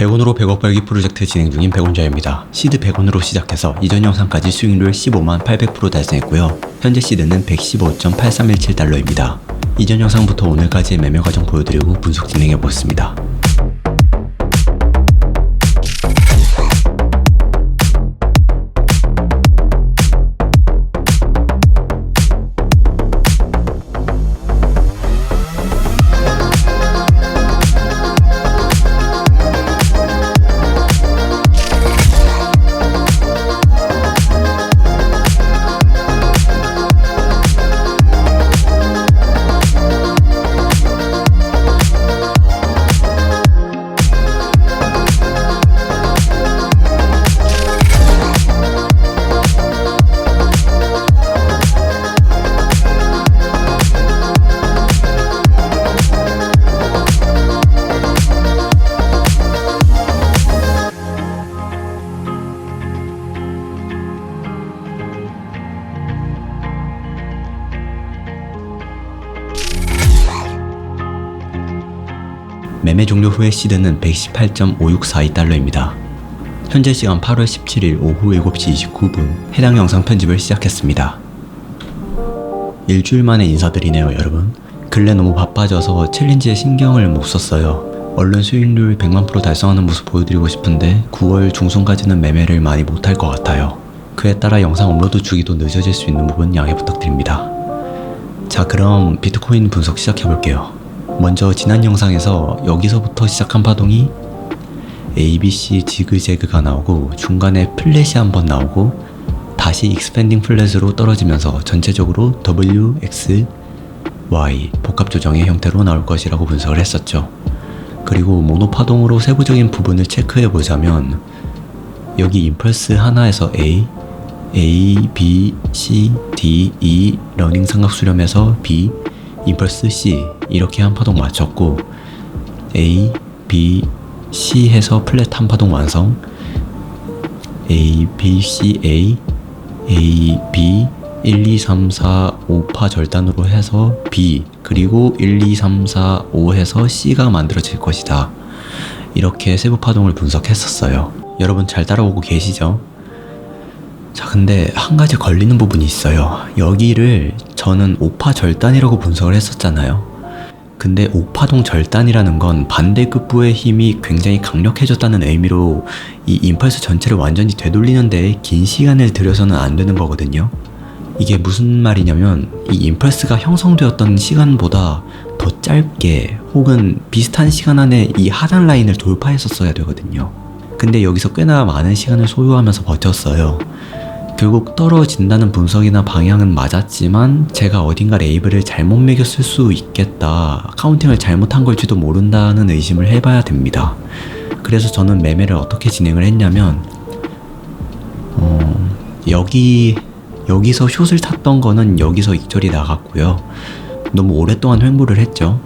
100원으로 100억 벌기 프로젝트 진행 중인 백원자입니다. 시드 100원으로 시작해서 이전 영상까지 수익률 15만 800% 달성했고요. 현재 시드는 115.8317달러입니다. 이전 영상부터 오늘까지의 매매 과정 보여드리고 분석 진행해 보겠습니다. 매매 종료 후의 시드는 118.5642달러입니다. 현재 시간 8월 17일 오후 7시 29분 해당 영상 편집을 시작했습니다. 일주일 만에 인사드리네요, 여러분. 근래 너무 바빠져서 챌린지에 신경을 못 썼어요. 얼른 수익률 100만 프로 달성하는 모습 보여드리고 싶은데 9월 중순까지는 매매를 많이 못할 것 같아요. 그에 따라 영상 업로드 주기도 늦어질 수 있는 부분 양해 부탁드립니다. 자, 그럼 비트코인 분석 시작해 볼게요. 먼저 지난 영상에서 여기서부터 시작한 파동이 ABC 지그재그가 나오고 중간에 플랫이 한번 나오고 다시 익스펜딩 플랫으로 떨어지면서 전체적으로 W, X, Y 복합 조정의 형태로 나올 것이라고 분석을 했었죠. 그리고 모노 파동으로 세부적인 부분을 체크해 보자면 여기 임펄스 하나에서 A, A, B, C, D, E 러닝 삼각 수렴에서 B, 임펄스 C 이렇게 한 파동 맞췄고 A, B, C 해서 플랫 한 파동 완성 A, B, C, A, A, B 1, 2, 3, 4, 5파 절단으로 해서 B 그리고 1, 2, 3, 4, 5 해서 C가 만들어질 것이다. 이렇게 세부 파동을 분석했었어요. 여러분 잘 따라오고 계시죠? 자, 근데 한 가지 걸리는 부분이 있어요. 여기를 저는 5파 절단이라고 분석을 했었잖아요. 근데 5파동 절단이라는 건 반대급부의 힘이 굉장히 강력해졌다는 의미로 이 임펄스 전체를 완전히 되돌리는데 긴 시간을 들여서는 안 되는 거거든요. 이게 무슨 말이냐면 이 임펄스가 형성되었던 시간보다 더 짧게 혹은 비슷한 시간 안에 이 하단 라인을 돌파했었어야 되거든요. 근데 여기서 꽤나 많은 시간을 소요하면서 버텼어요. 결국 떨어진다는 분석이나 방향은 맞았지만 제가 어딘가 레이블을 잘못 매겼을 수 있겠다. 카운팅을 잘못한 걸지도 모른다는 의심을 해봐야 됩니다. 그래서 저는 매매를 어떻게 진행을 했냐면 어, 여기 여기서 숏을 탔던 거는 여기서 익절이 나갔고요. 너무 오랫동안 횡보를 했죠.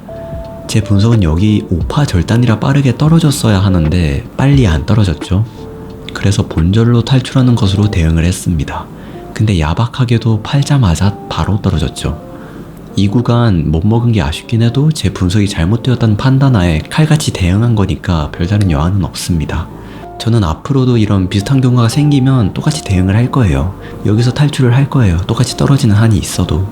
제 분석은 여기 5파 절단이라 빠르게 떨어졌어야 하는데 빨리 안 떨어졌죠. 그래서 본절로 탈출하는 것으로 대응을 했습니다. 근데 야박하게도 팔자마자 바로 떨어졌죠. 이 구간 못 먹은 게 아쉽긴 해도 제 분석이 잘못되었다는 판단하에 칼같이 대응한 거니까 별다른 여한은 없습니다. 저는 앞으로도 이런 비슷한 경우가 생기면 똑같이 대응을 할 거예요. 여기서 탈출을 할 거예요. 똑같이 떨어지는 한이 있어도.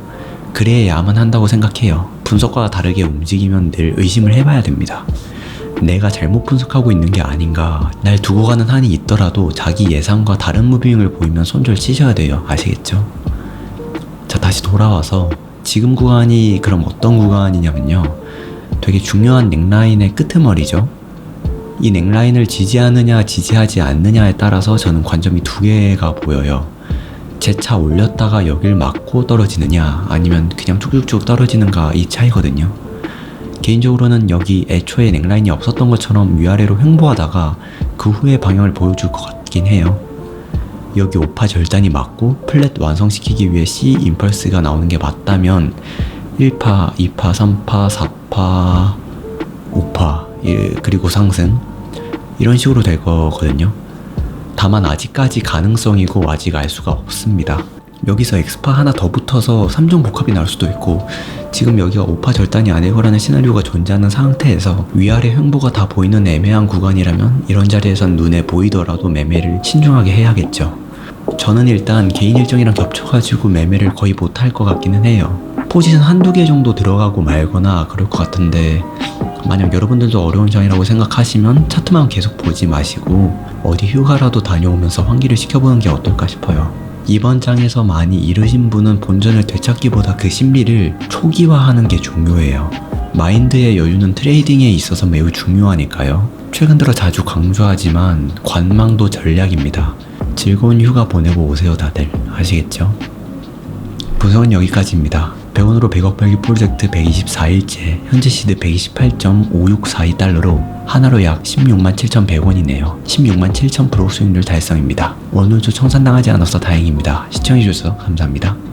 그래야만 한다고 생각해요. 분석과 다르게 움직이면 늘 의심을 해봐야 됩니다. 내가 잘못 분석하고 있는 게 아닌가. 날 두고 가는 한이 있더라도 자기 예상과 다른 무빙을 보이면 손절 치셔야 돼요. 아시겠죠? 자, 다시 돌아와서 지금 구간이 그럼 어떤 구간이냐면요. 되게 중요한 넥라인의 끄트머리죠. 이 넥라인을 지지하느냐 지지하지 않느냐에 따라서 저는 관점이 두 개가 보여요. 제 차 올렸다가 여길 막고 떨어지느냐 아니면 그냥 쭉쭉쭉 떨어지는가 이 차이거든요. 개인적으로는 여기 애초에 넥라인이 없었던 것처럼 위아래로 횡보하다가 그 후에 방향을 보여줄 것 같긴 해요. 여기 5파 절단이 맞고 플랫 완성시키기 위해 C 임펄스가 나오는 게 맞다면 1파, 2파, 3파, 4파, 5파, 예, 그리고 상승 이런 식으로 될 거거든요. 다만 아직까지 가능성이고 아직 알 수가 없습니다. 여기서 엑스파 하나 더 붙어서 3종 복합이 나올 수도 있고 지금 여기가 5파 절단이 아니고라는 시나리오가 존재하는 상태에서 위아래 횡보가 다 보이는 애매한 구간이라면 이런 자리에선 눈에 보이더라도 매매를 신중하게 해야겠죠. 저는 일단 개인 일정이랑 겹쳐가지고 매매를 거의 못할 것 같기는 해요. 포지션 한두 개 정도 들어가고 말거나 그럴 것 같은데 만약 여러분들도 어려운 장이라고 생각하시면 차트만 계속 보지 마시고 어디 휴가라도 다녀오면서 환기를 시켜보는 게 어떨까 싶어요. 이번 장에서 많이 잃으신 분은 본전을 되찾기보다 그 심리를 초기화하는 게 중요해요. 마인드의 여유는 트레이딩에 있어서 매우 중요하니까요. 최근 들어 자주 강조하지만 관망도 전략입니다. 즐거운 휴가 보내고 오세요 다들 아시겠죠? 분석은 여기까지입니다. 100원으로 100억 벌기 프로젝트 124일째 현재 시드 128.5642달러로 하나로 약 16만 7,100원이네요. 16만 7,000% 수익률 달성입니다. 오늘도 청산당하지 않아서 다행입니다. 시청해주셔서 감사합니다.